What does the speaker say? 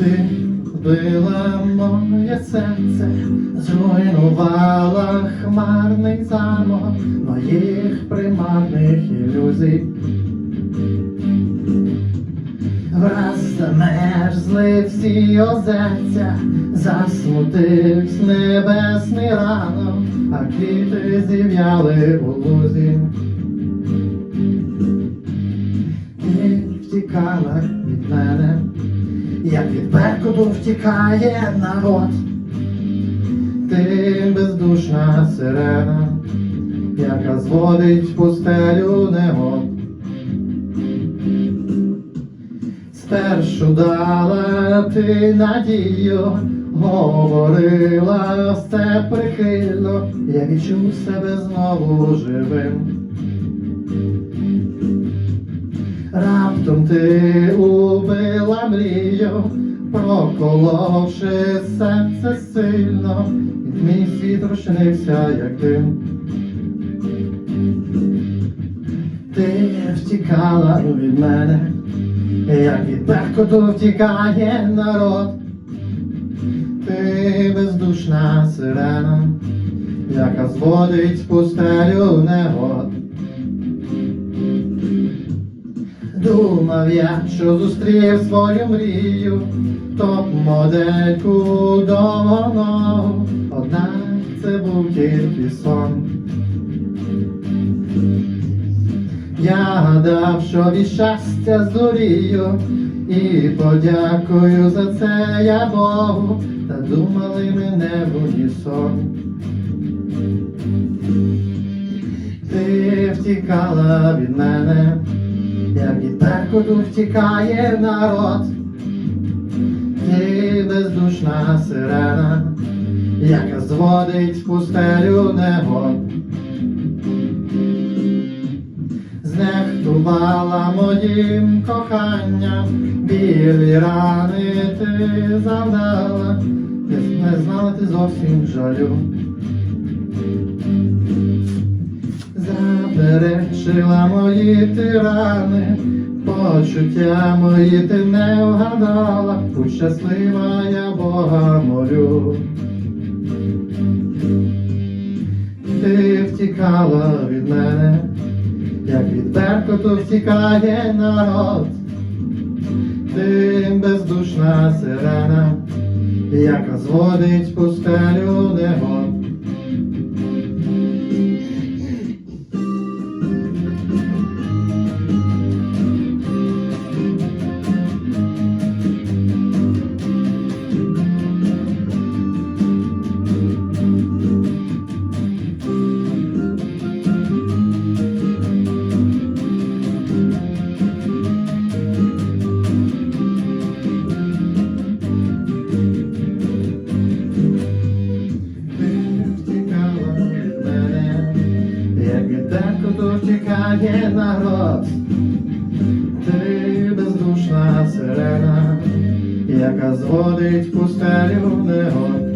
Ти вбила моє серце, зруйнувала хмарний замок моїх примарних ілюзій. Враз замерзли всі озерця, засмутився небесний ранок, а квіти зів'яли у лузі. Ти втікала від мене, як від беркуту втікає народ. Ти бездушна сирена, яка зводить пустелю негод. Спершу дала ти надію, говорила все прихильно, я відчув себе знову живим. Раптом ти убила мрію, проколовши серце сильно, і мій світ розчинився, як дим. Ти втікала від мене, як від беркуту втікає народ. Ти бездушна сирена, яка зводить пустелю негод. Думав я, що зустрів свою мрію, топ-модельку довго, однак це був тільки сон. Я гадав, що від щастя здурію, і подякую за це я Богу, та думали мене в унісон. Ти втікала від мене, як від беркуту втікає народ. Ти бездушна сирена, яка зводить пустелю негод. Знехтувала моїм коханням, білі рани ти завдала, не, не знала ти зовсім жалю. Заперечила мої тирани, почуття мої ти не вгадала, будь щаслива я Бога молю. Ти втікала від мене, як від беркуту втікає народ. Ти бездушна сирена, яка зводить пустелю негод. Втікає народ. Ти бездушна сирена, яка зводить пустелю негод.